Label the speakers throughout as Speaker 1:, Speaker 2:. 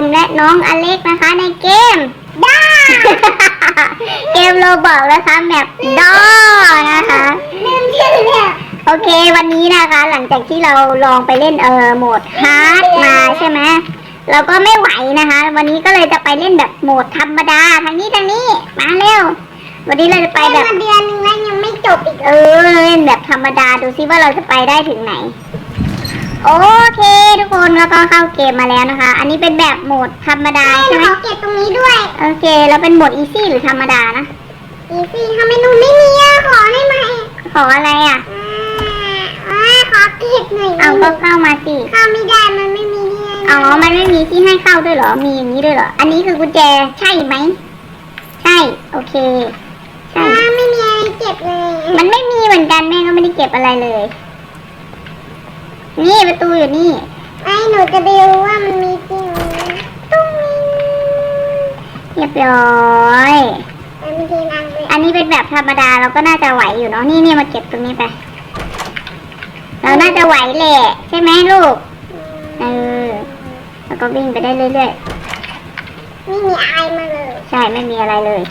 Speaker 1: มและน้องอเล็กนะคะในเกมด้าเกมโรบอกนะคะแมปดอนะคะลืมชื่อเนี่ยโอเควันนี้นะคะ หลังจากที่เราลองไปเล่นเออโหมดฮาร์ดมาใช่ไหมเราก็ไม่ไหวนะคะ วันนี้ก็เลยจะไปเล่นแบบโหมดธรรมดาทางนี้ทางนี้มาเร็ววันนี้เราจะไปแบบเดือนนึงแล้วยังไม่จบอีกเออเล่นแบบธรรมดาดูซิว่าเราจะไปได้ถึงไหน โอเค ทุกคนแล้วก็เข้าเกมมาแล้วนะคะ อันนี้เป็นแบบโหมดธรรมดาใช่ไหมขอเก็บตรงนี้ด้วย โอเค แล้วเป็นโหมดอีซี่หรือธรรมดานะอีซี่ทำไมหนูไม่มีอะขอได้ไหมขออะไรอะอ่าขอเก็บหน่อยเอาก็เข้ามาสิเข้าไม่ได้มันไม่มีที่อ๋อ มันไม่มีที่ให้เข้าด้วยเหรอ มีอย่างนี้ด้วยเหรอ อันนี้คือกุญแจใช่ไหมใช่ โอเค ใช่ไม่มีอะไรเก็บเลย มันไม่มีเหมือนกันแม่ก็ไม่ได้เก็บอะไรเลย นี่ประตูอยู่นี่ ไอ้หนูจะไปรู้ว่ามันมีจริงตุ้งเรียบร้อยอันนี้เป็นแบบธรรมดาเราก็น่าจะไหวอยู่เนาะนี่นี่มาเก็บตรงนี้ไป เราน่าจะไหวแหละใช่ไหมลูก เออแล้วก็วิ่งไปได้เรื่อยๆไม่มีอะไรมาเลยใช่ไม่มีอะไรเลย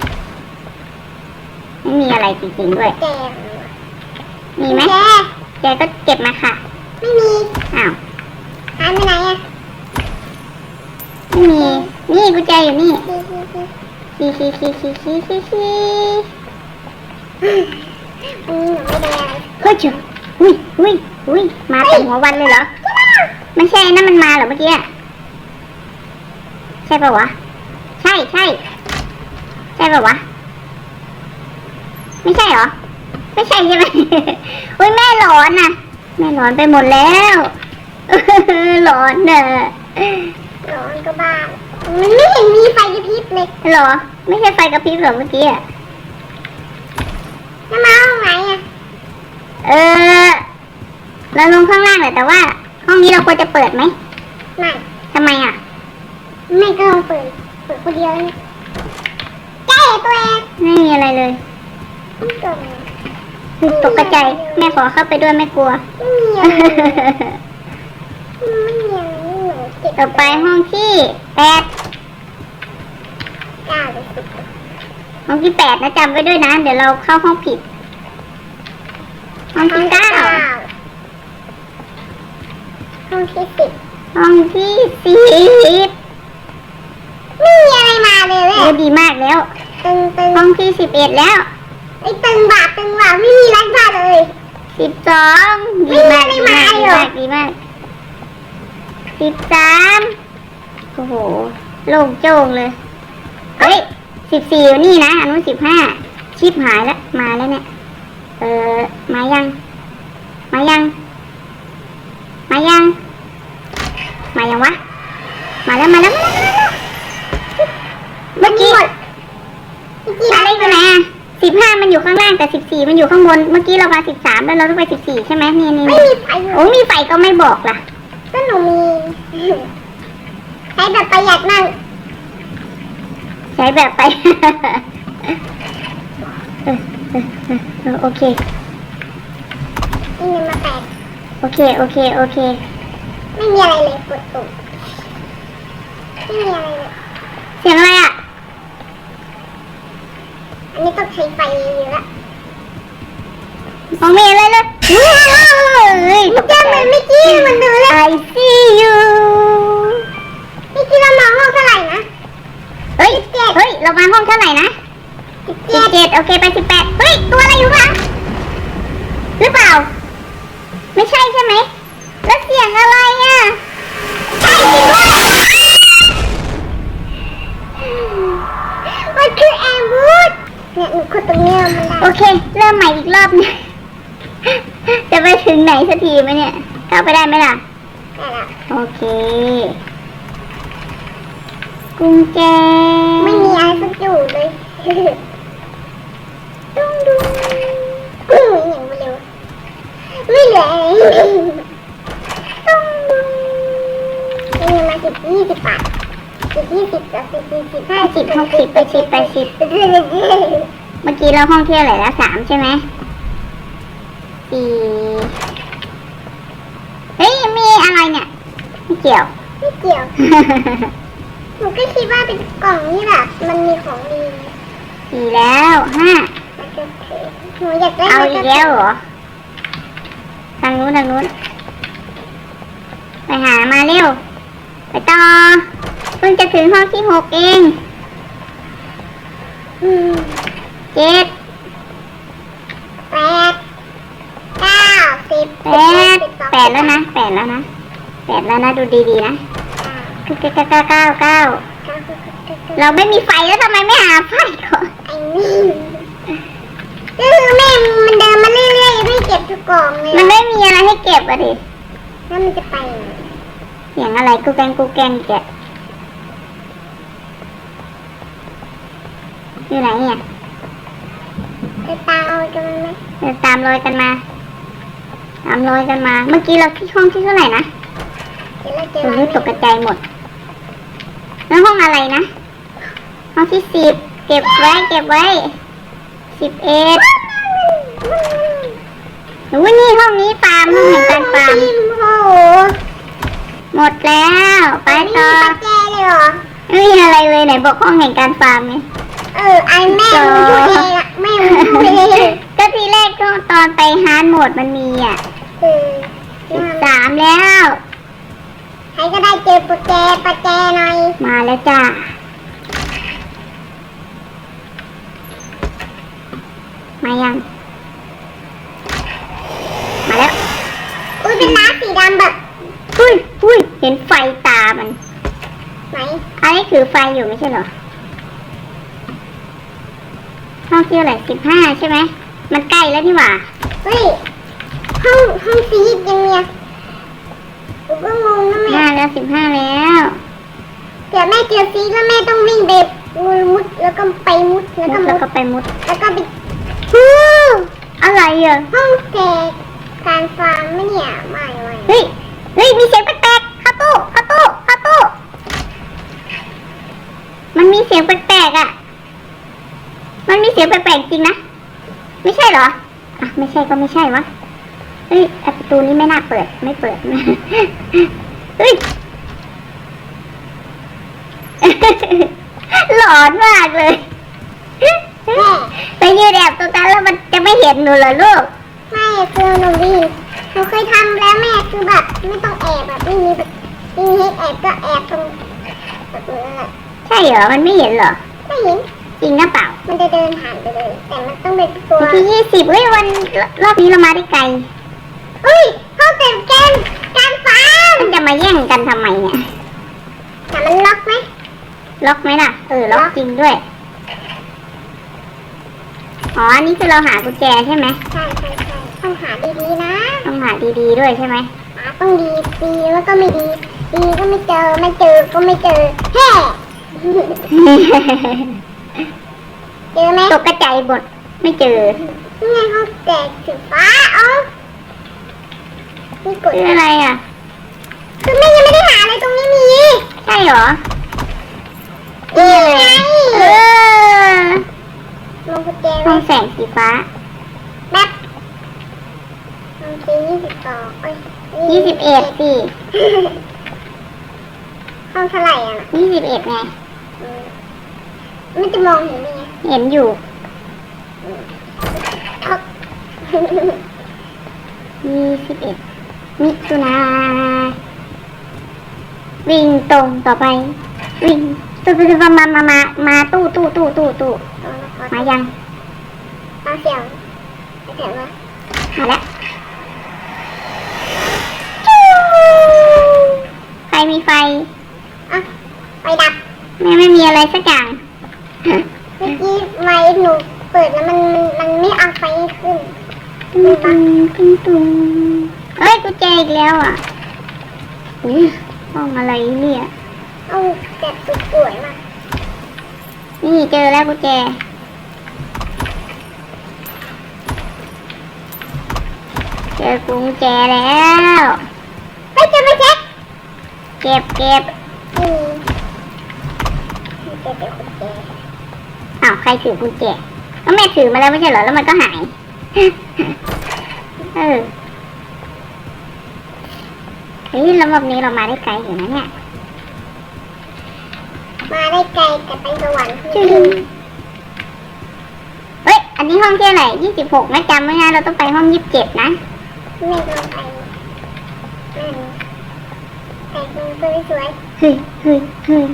Speaker 1: ไม่มีอะไรจริงๆด้วยมีไหมแกก็เก็บมาค่ะ ไม่มีอ้าวหายไปไหนอะไม่มี นี่กุญแจอยู่นี่ชีชีชีชีชีชีชีอันนี้หนูไม่ได้เฮ้ยเจ้าอุ้ยอุ้ยอุ้ยมาเต็มหัววันเลยเหรอไม่ใช่นั่นมันมาเหรอเมื่อกี้ใช่ปะวะ ใช่ใช่ใช่ปะวะ ไม่ใช่เหรอ ไม่ใช่ใช่ไหมอุ้ยแม่หลอนน่ะ แม่หลอนไปหมดแล้วหลอนเนอะหลอนก็บ้ามันไม่เห็นมีไฟกระพริบเลยหรอ ไม่ใช่ไฟกระพริบเหรอเมื่อกี้อะน้ำมาห้องไหนอะเออเราลงข้างล่างแหละแต่ว่า ห้องนี้เราควรจะเปิดไหมไม่ทำไมอะ ไม่ก็ลองเปิด เปิดคนเดียวเนี่ยแก้ตัวเองไม่มีอะไรเลยต กใจแม่ขอเข้าไปด้วยไม่กลัว ต่อไปห้องที่แปดห้องที่แปดนะจำไว้ด้วยนะ เดี๋ยวเราเข้าห้องผิด ห้องที่เก้าห้องที่สิบห้องที่สิบไม่มีอะไรมาเลยเว้ยดีมากแล้วตึงตึงห้องที่สิบเอ็ดแล้ว ไอ้ตึงบาทตึงบาทไม่มีรักบาทเลยสิบสองดีมากดีมากดีมากดีมากสิบสามโอ้โหโล่งโจ้งเลย เฮ้ยสิบสี่อยู่นี่นะอันนู้นสิบห้าชิปหายแล้ว มาแล้วเนี่ย เออมายัง มายัง มายัง มายังวะ มาแล้วมาแล้วมาแล้วมาแล้วเมื่อกี้อะไรอยู่ไหนอะสิบห้ามัน อยู่ข้างล่างแต่สิบสี่มันอยู่ข้างบน เมื่อกี้เรามาสิบสามแล้วเราต้องไปสิบสี่ใช่ไหมนี่นี่ไม่มีไฟโอ้มีไฟก็ไม่บอกล่ะ ก็หนูมีใช้แบบประหยัดมากใช้แบบไปเออเออเออเออโอเคนี่มาแปดโอเค โอเค โอเค ไม่มีอะไรเลยกดปุ่มไม่มีอะไรเลย เสียงอะไรอะอั นนี้ต้องใช้ไฟเยอะละมองไม่เห็นอะไรเลยเฮ้ยจ้ามันไม่กี้มันดูเลย I see you ไม่กี้เรามองห้องเท่าไหร่นะ เฮ้ยเฮ้ย เรามาห้องเท่าไหร่นะสิบเจ็ดโอเคไปสิบแปดเฮ้ย ตัวอะไรอยู่คะหรือเปล่า ไม่ใช่ใช่ไหม แล้วเสียงอะไรอะใช่จริงด้วยมันคือแอมบูด เนี่ยหนูกดตรงนี้มันได้โอเค เริ่มใหม่อีกรอบนึง จะไปถึงไหนสักทีไหมเนี่ย เข้าไปได้ไหมล่ะโอเค กุญแจ ไม่มีอะไรสักอยู่เลยดุ้งดุ้งดุ้งอย่างเร็วไม่เหลืออะไรดุ้งดุ้งนี่มาสิบยี่สิบบาทสิบยี่สิบกับสิบสี่สิบ ห้าสิบหกสิบแปดสิบแปดสิบเมื่อกี้เราห้องเที่ยวไหนแล้วสามใช่ไหมสี่เฮ้ยมีอะไรเนี่ยไม่เกี่ยว
Speaker 2: ไม่เกี่ยวหนูก็คิดว่าเป็นกล่องนี่แบบมันมีของดี
Speaker 1: สี่แล้วห้า
Speaker 2: มันจะถือหนูอยากได้
Speaker 1: เอา
Speaker 2: มัน
Speaker 1: อี
Speaker 2: จะ
Speaker 1: กแล้วเหรอทางนู้นทางนู้นไปหามาเร็ว ไปต่อ เพิ่งจะถึงห้องที่หกเอง
Speaker 2: อืม
Speaker 1: เจ็ด
Speaker 2: แปดเก้าสิบ
Speaker 1: แปด
Speaker 2: สิบสอง
Speaker 1: แปดแล้วนะแปดแล้วนะแปดแล้วนะดูดีๆนะ
Speaker 2: เก้า
Speaker 1: เก้าเก้าเก้าเก้า
Speaker 2: เก้าสิบสิบสิบสิบ
Speaker 1: เราไม่มีไฟแล้วทำไมไม่หาไฟก่อน
Speaker 2: ไอ้นี่ก็คือแม่มันเดินมาเรื่อยๆไม่เก็บทุกกล่องเลย
Speaker 1: มันไม่มีอะไรให้เก็บอะดิ
Speaker 2: แล้วมันจะไปไหน
Speaker 1: เสียงอะไรกูแกงกูแกงแกะ อยู่ไหนเนี่ย
Speaker 2: จะตามเอากันไหม
Speaker 1: เดินตามรอยกันมา ตามรอยกันมา เมื่อกี้เราที่ห้องที่เท่าไหร่นะ
Speaker 2: เดี๋ยวเราเจอ
Speaker 1: ตรงนี้ตกกระจายหมด แล้วห้องอะไรนะ ห้องที่สิบเก็บไว้เก็บไว้สิบเอ็ดหนูนี่ห้องนี้ฟาร์มห้องแห่งการฟาร์ม
Speaker 2: โอ้โห
Speaker 1: หมดแล้ว ไป
Speaker 2: ไม่มี
Speaker 1: ต่อ
Speaker 2: ปัจแจเลยเหรอ
Speaker 1: ไม่มีอะไรเลยไหนบอกห้องแห่งการฟาร์มไง
Speaker 2: เออไอแม่มันพูดเองอะแม่มันพูดเอง
Speaker 1: ก็ทีแรกก็ตอนไปฮาร์ดโหมดมันมีอะ
Speaker 2: เออ
Speaker 1: สิบสามแล้ว
Speaker 2: ใครก็ได้เจอปัจแจปัจแจหน่อย
Speaker 1: มาแล้วจ้ามายัง มาแล้ว
Speaker 2: อุ้ยเป็นน้ำสีดำแบบ
Speaker 1: อุ้ยอุ้ยเห็นไฟตามัน
Speaker 2: ไหน
Speaker 1: อันนี้ถือไฟอยู่ไม่ใช่เหรอ ห้ องที่เท่าไหร่สิบห้าใช่ไหม มันใกล้แล้วนี่หว่า
Speaker 2: เฮ้ย ห้องห้องสียังเนี่ยกูก็งงนะแม่
Speaker 1: ห้าแล้วสิบห้าแล้ว
Speaker 2: เดี๋ยวแม่เจอซีแล้วแม่ต้องวิ่งไปมุดมุดแล้วก็ไปมุดแล้ว
Speaker 1: มุ
Speaker 2: ก็
Speaker 1: ด
Speaker 2: มุ
Speaker 1: แล้ว
Speaker 2: ด
Speaker 1: ก็ไปมุด
Speaker 2: แล้วก็ไป
Speaker 1: ฮู้อะไรอะ
Speaker 2: ห้องแจกการฟาร์มไม่เนี่ยไม่ไม่
Speaker 1: เฮ้ย เฮ้ย มีเสียงแปลกๆเข้าตู้เข้าตู้เข้าตู้ มันมีเสียงแปลกๆอะ มันมีเสียงแปลกๆจริงนะ ไม่ใช่เหรอ อะ ไม่ใช่ก็ไม่ใช่วะเฮ้ยไอ้ประตูนี้ไม่น่าเปิด ไม่เปิดเฮ้ยหลอนมากเลย
Speaker 2: แม่
Speaker 1: ไปยืนแอบตรงนั้นแล้วมันจะไม่เห็นหนูเหรอลูก
Speaker 2: ไม่คือหนูวิ่งหนูเคยทำแล้วแม่คือแบบ ไม่ต้องแอบแบบไม่มีแบบไม่มีให้แอบก็แอบตรงแบบนั้นแหละ
Speaker 1: ใช่เหรอ มันไม่เห็นเหรอ
Speaker 2: ไม่เห็น
Speaker 1: จริงหรือเปล่า
Speaker 2: มันจะเดินผ่านไปเลย แต่มันต้องเป็นตัว
Speaker 1: วันที่ยี่สิบเฮ้ยวันรอบนี้เรามาได้ไกล
Speaker 2: เฮ้ยเข้าเต็มเกมการฟาร์ม
Speaker 1: มันจะมาแย่งกันทำไมเนี่ย
Speaker 2: แต่มันล็อกไหม
Speaker 1: ล็อกไหมล่ะเออล็อก
Speaker 2: ล็อก
Speaker 1: จริงด้วยอ๋ออันนี้คือเราหากุญแจใช่ไหม
Speaker 2: ใช่ใช่ใช่ต้องหาดีๆนะ
Speaker 1: ต้องหาดีๆด้วยใช่ไหม
Speaker 2: หาต้องดีดีแล้วก็ไม่ดี ดีก็ไม่เจอไม่เจอก็ไม่เจอแฮ่ เจอไหม
Speaker 1: ตกกระจายหมดไม่เจอ
Speaker 2: นี่ไงห้องแจกสีฟ้าเอ๋อนี่กด
Speaker 1: คืออะไรอะ
Speaker 2: คือแม่ยังไม่ได้หาเลยตรงนี้มี
Speaker 1: ใช่เหรอ
Speaker 2: นี่ไง
Speaker 1: เออ
Speaker 2: ลงกุญแจ
Speaker 1: ห้
Speaker 2: ไว้
Speaker 1: องแสงสีฟ้า
Speaker 2: แป๊บลงทียี่สิบสองเอ้ย
Speaker 1: ยี่สิบเอ็ดสิ
Speaker 2: ห้องเท่าไหร่อะน่ะ
Speaker 1: ยี่สิบเอ็ดไง
Speaker 2: อืม มันจะมองเห็นยังไง
Speaker 1: เห็นอยู่
Speaker 2: อ๊อก
Speaker 1: ยี่สิบเอ็ดมิถุนา วิ่งตรงต่อไป วิ่งตู้ตู้มามามามามาตู้ตู้ตู้ตู้ตู้
Speaker 2: เอาละครับ
Speaker 1: มายัง
Speaker 2: เอาเสียงเอาเสียงมา
Speaker 1: มาแล้วใครมีไฟ
Speaker 2: อะไฟดับ
Speaker 1: ไม่ไม่มีอะไรสักอย่าง
Speaker 2: เมื่อกี้ไว้หนูเปิดแล้วมันมันมันไม่เอาไฟขึ้น
Speaker 1: ตุ้งตุ้งตุ้งตุ้งเอ้ยกุญแจอีกแล้วอะอุ้ยห้องอะไรเนี่ย
Speaker 2: เอาแบบสวยๆมา
Speaker 1: นี่เจอแล้วกุญแจเจอกุญแจแล้ว
Speaker 2: ไปเจะไปเช็ค
Speaker 1: เก็บเก็บ
Speaker 2: อืมนี่เจะเป็นกุญแจ
Speaker 1: อ้าวใครถือกุญแจ
Speaker 2: ห
Speaker 1: ก็แม่ถือมาแล้วไม่ใช่เหรอแล้วมันก็หายเออเฮ้ยแล้วรอบนี้เรามาได้ไกลอยู่นะเนี่ย
Speaker 2: มาได้ไกลแต่ไปสวรรค์
Speaker 1: จึงเฮ้ย อันนี้ห้องที่อะไหรยี่สิบหกนะจำไว้นะเราต้องไปห้องยี่สิบเจ็ดนะ
Speaker 2: ไม่ลงไปนั่นแต่งตัวสวย
Speaker 1: เฮ้ยเฮ้ยเฮ้ย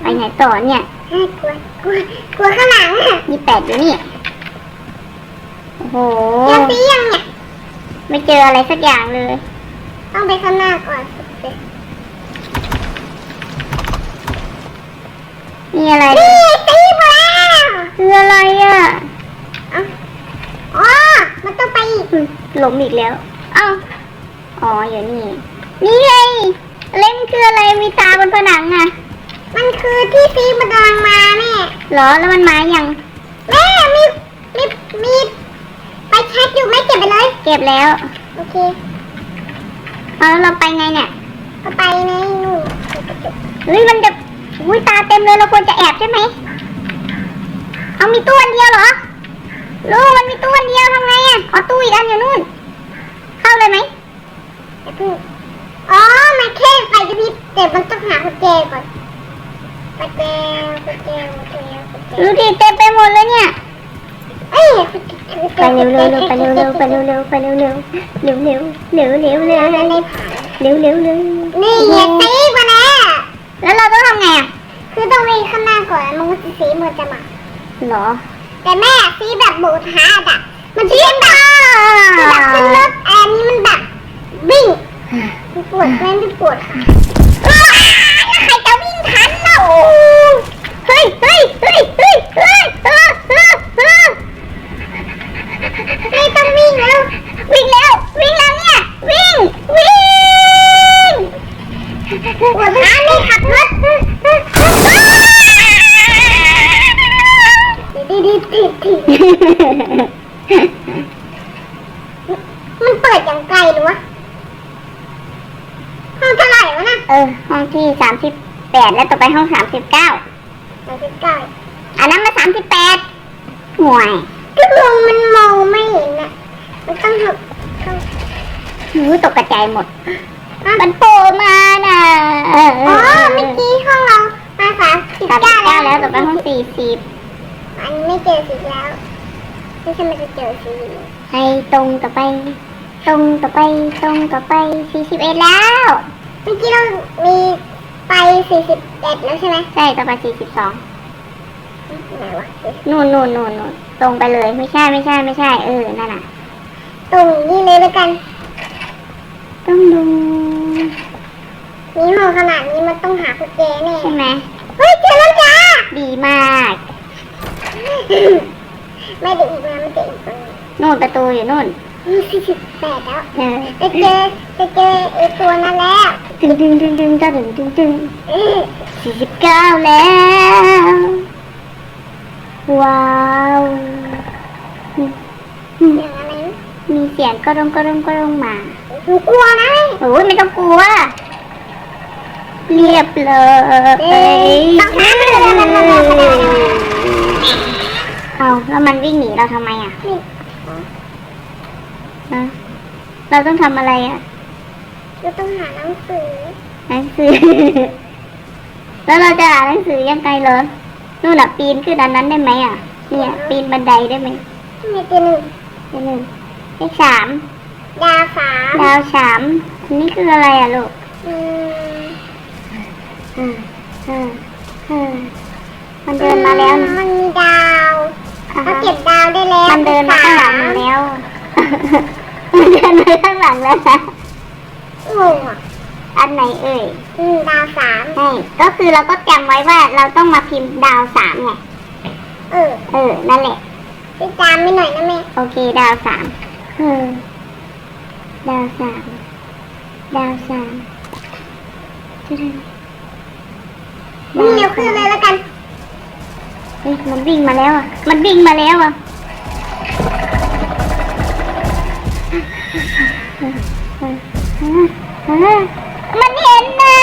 Speaker 1: ไปไหนต่อเนี่ย
Speaker 2: ๆน่า กลัวกลัวกลัวข้างหลังอะ
Speaker 1: ยี่แปดอยู่นี่โอ้โห
Speaker 2: เจอสียังเนี่ย
Speaker 1: ไม่เจออะไรสักอย่างเลย
Speaker 2: ต้องไปข้างหน้าก่อนสิ
Speaker 1: มีอะไร
Speaker 2: นี่ตีมาแล้ว
Speaker 1: คืออะไรอะ
Speaker 2: เอ้าอ๋อมันต้องไปอีก
Speaker 1: อืมหลงอีกแล้วเอ้าอ๋ออยู่นี่ นี่ไงเล่มคืออะไรมีตาบนผนังอะ
Speaker 2: มันคือที่ซีมันกำลังมาแม่
Speaker 1: เหรอแล้วมันมายัง
Speaker 2: แม่มีมีมีไปแช็คอยู่ไม่เก็บไปเลย
Speaker 1: เก็บแล้ว
Speaker 2: โอเค
Speaker 1: เอาแล้วเราไปไงเนี่ย
Speaker 2: ก็ไปในนู่น
Speaker 1: เฮ้ยมันจะอุ้ยตาเต็มเลยเราควรจะแอบใช่ไหมเอามีตู้อันเดียวเหรอลูกมันมีตู้อันเดียวทำไงอะเอาตู้อีกอันอยู่นู่น เข้าเลยไหม
Speaker 2: อย่าเพิ่งอ๋อมันแค่ไฟกระพริบแต่มันต้องหากุญแจก่อน กุญแจกุญแจกุญแจกุญแจ
Speaker 1: ดูดิเต็มไปหมดเลยเนี่ย
Speaker 2: เอ้ย
Speaker 1: ไปเร็วเร็วเร็วไปเร็วเร็วไปเร็วเร็วไปเร็วเร็วเร็วเร็วเร็วเร็วเร็ว
Speaker 2: อะไร
Speaker 1: เร็ว
Speaker 2: ในผ่าน
Speaker 1: เร็วเร็วเร็ว
Speaker 2: นี่ไงตีมาแล้ว
Speaker 1: แล้วเราต้องทำไงอะ
Speaker 2: คือต้องไปข้างหน้าก่อนมันก็จะสีเหมือนจะมา
Speaker 1: หรอ
Speaker 2: แต่แม่สีแบบบูทฮาร์ดอะมันสีแบบคือแบบขึ้นรถอันนี้มันแบบวิ่งมันปวดแม่ไม่ปวดค่ะ งไกลหรือวะห้องเท่าไหร่วะนะ
Speaker 1: เออ ห้องที่สามสิบแปดแล้วต่อไปห้องสามสิบเก้า
Speaker 2: สามสิบเก้า
Speaker 1: อันนั้นมาสามสิบแปดห่วย
Speaker 2: ทุกลงมันมองไม่เห็นน่ะ มันต้องหักเข้า
Speaker 1: หูตกกระจายหมด
Speaker 2: อะ
Speaker 1: มันโผล่มาน่ะเออเอ
Speaker 2: อ๋อ
Speaker 1: อ
Speaker 2: เมื่อกี้ห้องเรามาสามสิบ
Speaker 1: สามสิ
Speaker 2: เก้า
Speaker 1: บเก้าแล้ว ต่อไปห้องสี่สิบ
Speaker 2: อันนี้ไม่เจอสีแล้วไม่ใช่มันจะเจอสี
Speaker 1: ให้ตรงต่อไป ตรงต่อไปตรงต่อไปสี่สิบเอ็ดแล้ว
Speaker 2: เมื่อกี้เรามีไปสี่สิบเอ็ดแล้วใช่ไหม
Speaker 1: ใช่ต่อไปสี่สิบสอง
Speaker 2: ไหนวะ
Speaker 1: นู่นนู่นนู่นนู่นตรงไปเลยไม่ใช่ไม่ใช่ไม่ใช่ เออนั่นน่ะ
Speaker 2: ตรงนี้เลยแล้วกัน
Speaker 1: ต้องดู
Speaker 2: มีห้องขนาดนี้มันต้องหากุญแจแน่
Speaker 1: ใช่ไหม
Speaker 2: เฮ้ยเจอแล้วจ้า
Speaker 1: ดีมาก
Speaker 2: ไม่ได้อีกนะไม่ได้อีกนะ
Speaker 1: นู่นประตูอยู่นู่น
Speaker 2: สี่สิบแปดแล้วจะเจอจะเจอไอตัวนั้นแล้ว
Speaker 1: ดึงดึงดึงดึงจะดึงดึงดึงสี่สิบเก้าแล้ว ว้าวอ
Speaker 2: ย่างนั้น
Speaker 1: มีเสียงกระดงกระดงกระดงมา
Speaker 2: หนูกลัวนะ
Speaker 1: โอ้ยไม่ต้องกลัว เรียบเลย
Speaker 2: ต้องหาเลย
Speaker 1: เอาแล้วมันวิ่งหนีเราทำไมอะ ฮะเราต้องทำอะไรอะ
Speaker 2: เราต้องหาหนังสือ
Speaker 1: หนังสือ แล้วเราจะอ่านหนังสือยังไงเหรอนู่นน่ะปีนขึ้นอันนั้นได้ไหมอะ เนี่ย ปีนบันไดได้ไหม
Speaker 2: มีตัวหนึ่ง
Speaker 1: อันหนึ่งเลขสาม
Speaker 2: ดาวสาม
Speaker 1: ดาวสามอันนี้คืออะไรอะลูก
Speaker 2: อืม
Speaker 1: อืมอืมอืมมันเดินมาแล้วนะ
Speaker 2: มันมีดาว
Speaker 1: อ่า
Speaker 2: เรา
Speaker 1: ฮะ
Speaker 2: เก็บดาวได้แล้ว
Speaker 1: มันเดินมาข้างหลังหนูแล้ว มันเดินมาข้างหลังแล้วนะ
Speaker 2: งงอะ
Speaker 1: อันไหนเอ่ย
Speaker 2: อืมดาวสาม
Speaker 1: ใช่ก็คือเราก็จำไว้ว่าเราต้องมาพิมพ์ดาวสามไง
Speaker 2: เออ
Speaker 1: เออนั่นแหละ
Speaker 2: ไปจามไม่หน่อยนะแม่
Speaker 1: โอเคดาวสามเออดาวสามดาวสามจะได้
Speaker 2: วิ่งเร็วขึ้นเลยแล้วกัน
Speaker 1: เฮ้ยมันวิ่งมาแล้วอะ มันวิ่งมาแล้วอะ มันเห็นนะ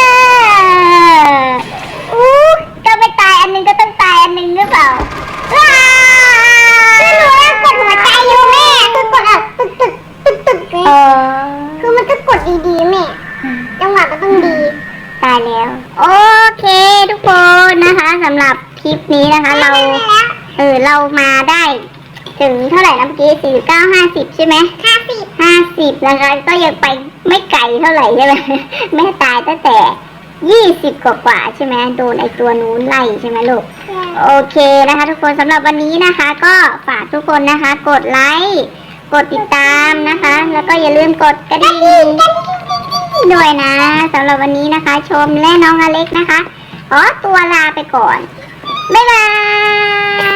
Speaker 1: อู้ก็ไม่ตายอันนึงก็ต้องตายอันนึงหรือเปล่าว้าคือหนูงกดหัวใจอยู่แม่คือก
Speaker 2: ดอะตึกตึกตึกตึกเลย
Speaker 1: คือม
Speaker 2: ันจะกดดีๆแม่จังหวะก็ต้องดี
Speaker 1: ตายแล้ว โอเคทุกคนนะคะสำหรับคลิปนี้นะคะ เรา เออเรามาได้ ถึงเท่าไหร่นะเมื่อกี้สี่เก้าห้าสิบใช่ไหม
Speaker 2: ห้าสิบ
Speaker 1: ห้าสิบนะคะก็ยังไปไม่ไกลเท่าไหร่ใช่ไหมแม่ตายตั้งแต่ยี่สิบกว่าๆใช่ไหมโดนไอตัวนู้นไล่ใช่ไหมลูกโอเคนะคะ ทุกคนสำหรับวันนี้นะคะ ก็ฝากทุกคนนะคะ กดไลค์กดติดตามนะคะ แล้วก็อย่าลืมกดกระดิ่งด้วยนะสำหรับวันนี้นะคะ ชมและน้องอเล็กนะคะขอตัวลาไปก่อนบ๊ายบาย